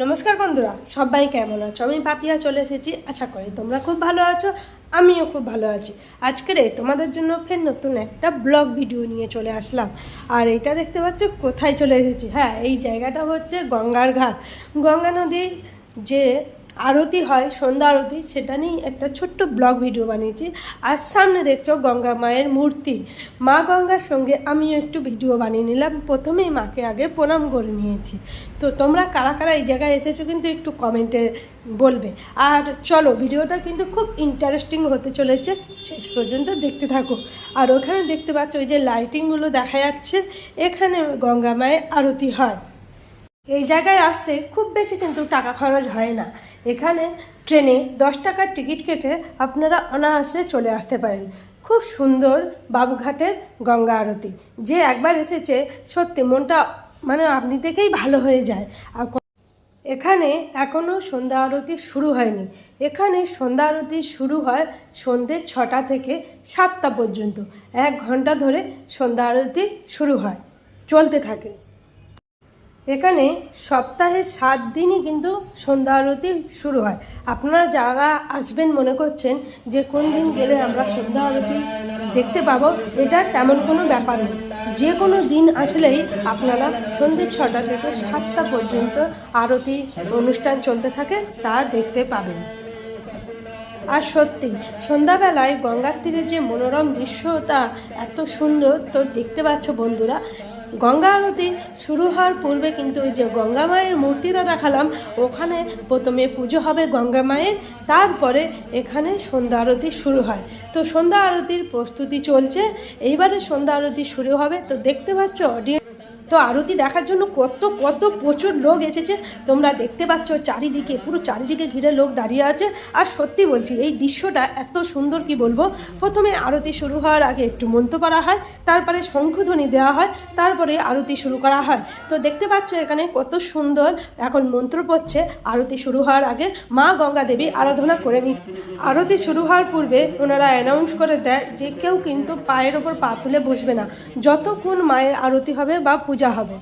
নমস্কার বন্ধুরা, সবাই কেমন আছো? আমি পাপিয়া চলে এসেছি, আশা করি তোমরা খুব ভালো আছো, আমিও খুব ভালো আছি। আজকের তোমাদের জন্য ফের নতুন একটা ব্লগ ভিডিও নিয়ে চলে আসলাম। আর এটা দেখতে পাচ্ছ, কোথায় চলে এসেছি? হ্যাঁ এই জায়গাটা হচ্ছে গঙ্গার ঘাট। গঙ্গা নদীর যে আরতি হয়, সন্ধ্যা আরতি, সেটা নিয়ে একটা ছোট্ট ব্লগ ভিডিও বানিয়েছি। আর সামনে দেখছ গঙ্গা মায়ের মূর্তি। মা গঙ্গার সঙ্গে আমিও একটু ভিডিও বানিয়ে নিলাম। প্রথমেই মাকে আগে প্রণাম করে নিয়েছি। তো তোমরা কারা কারা এই জায়গায় এসেছ কিন্তু একটু কমেন্টে বলবে। আর চলো, ভিডিওটা কিন্তু খুব ইন্টারেস্টিং হতে চলেছে। শেষ পর্যন্ত দেখতে থাকো। আর ওখানে দেখতে পাচ্ছ ওই যে লাইটিংগুলো দেখা যাচ্ছে। এখানে গঙ্গা মায়ের আরতি হয়। এই জায়গায় আসতে খুব বেশি কিন্তু টাকা খরচ হয় না। এখানে ট্রেনে দশ টাকার টিকিট কেটে আপনারা অনায়াসে চলে আসতে পারেন। খুব সুন্দর বাবুঘাটের গঙ্গা আরতি। যে একবার এসেছে, সত্যি মনটা মানে আপনি দেখেই ভালো হয়ে যায়। আর এখানে এখনও সন্ধ্যা আরতি শুরু হয়নি। এখানে সন্ধ্যা আরতি শুরু হয় সন্ধ্যে ছটা থেকে সাতটা পর্যন্ত। এক ঘণ্টা ধরে সন্ধ্যা আরতি শুরু হয়। চলতে থাকে। এখানে সপ্তাহে সাত দিনই কিন্তু সন্ধ্যা আরতি শুরু হয়। আপনারা যারা আসবেন মনে করছেন যে কোন দিন গেলে আমরা সন্ধ্যা আরতি দেখতে পাবো, এটা তেমন কোনো ব্যাপার নেই। যে কোনো দিন আসলেই আপনারা সন্ধ্যে ছটা থেকে সাতটা পর্যন্ত আরতি অনুষ্ঠান চলতে থাকে, তা দেখতে পাবেন। আর সত্যি, সন্ধ্যাবেলায় গঙ্গার তীরে যে মনোরম দৃশ্যটা এত সুন্দর, তো দেখতে পাচ্ছ বন্ধুরা গঙ্গা আরতি শুরু হওয়ার পূর্বে কিন্তু ওই যে গঙ্গা মায়ের মূর্তিটা দেখালাম, ওখানে প্রথমে পুজো হবে গঙ্গা মায়ের, তারপরে এখানে সন্ধ্যা আরতি শুরু হয়। তো সন্ধ্যা আরতির প্রস্তুতি চলছে, এইবারে সন্ধ্যা আরতি শুরু হবে, তো দেখতে পাচ্ছ অডিয়েন্স তো আরতি দেখার জন্য কত কত প্রচুর লোক এসেছে। তোমরা দেখতে পাচ্ছ চারিদিকে, পুরো চারিদিকে ঘিরে লোক দাঁড়িয়ে আছে। আর সত্যি বলছি, এই দৃশ্যটা এত সুন্দর কি বলব? প্রথমে আরতি শুরু হওয়ার আগে একটু মন্ত্র পড়া হয়, তারপরে শঙ্খধ্বনি দেওয়া হয়, তারপরে আরতি শুরু করা হয়। তো দেখতে পাচ্ছ এখানে কত সুন্দর এখন মন্ত্র পড়ছে, আরতি শুরু হওয়ার আগে মা গঙ্গা দেবী আরাধনা করে নি আরতি শুরু হওয়ার পূর্বে ওনারা অ্যানাউন্স করে দেয় যে কেউ কিন্তু পায়ের ওপর পা তুলে বসবে না। যতক্ষণ মায়ের আরতি হবে বা পূজা হবে।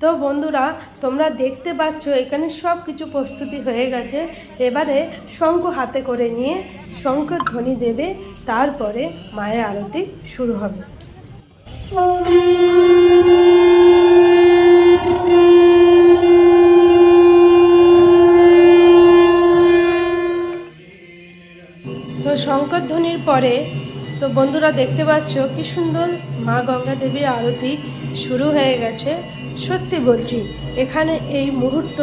তো বন্ধুরা, তোমরা দেখতে পাচ্ছ, এখানে সব কিছু প্রস্তুতি হয়ে গেছে। এবারে শঙ্খ হাতে করে নিয়ে শঙ্খের ধ্বনি দেবে, তারপরে মায়ের আরতি শুরু হবে। তো শঙ্কর ধ্বনির পরে, তো বন্ধুরা দেখতে পাচ্ছ, কি সুন্দর মা গঙ্গা দেবীর আরতি শুরু হয়ে গেছে। সত্যি বলছি এখানে এই মুহূর্ত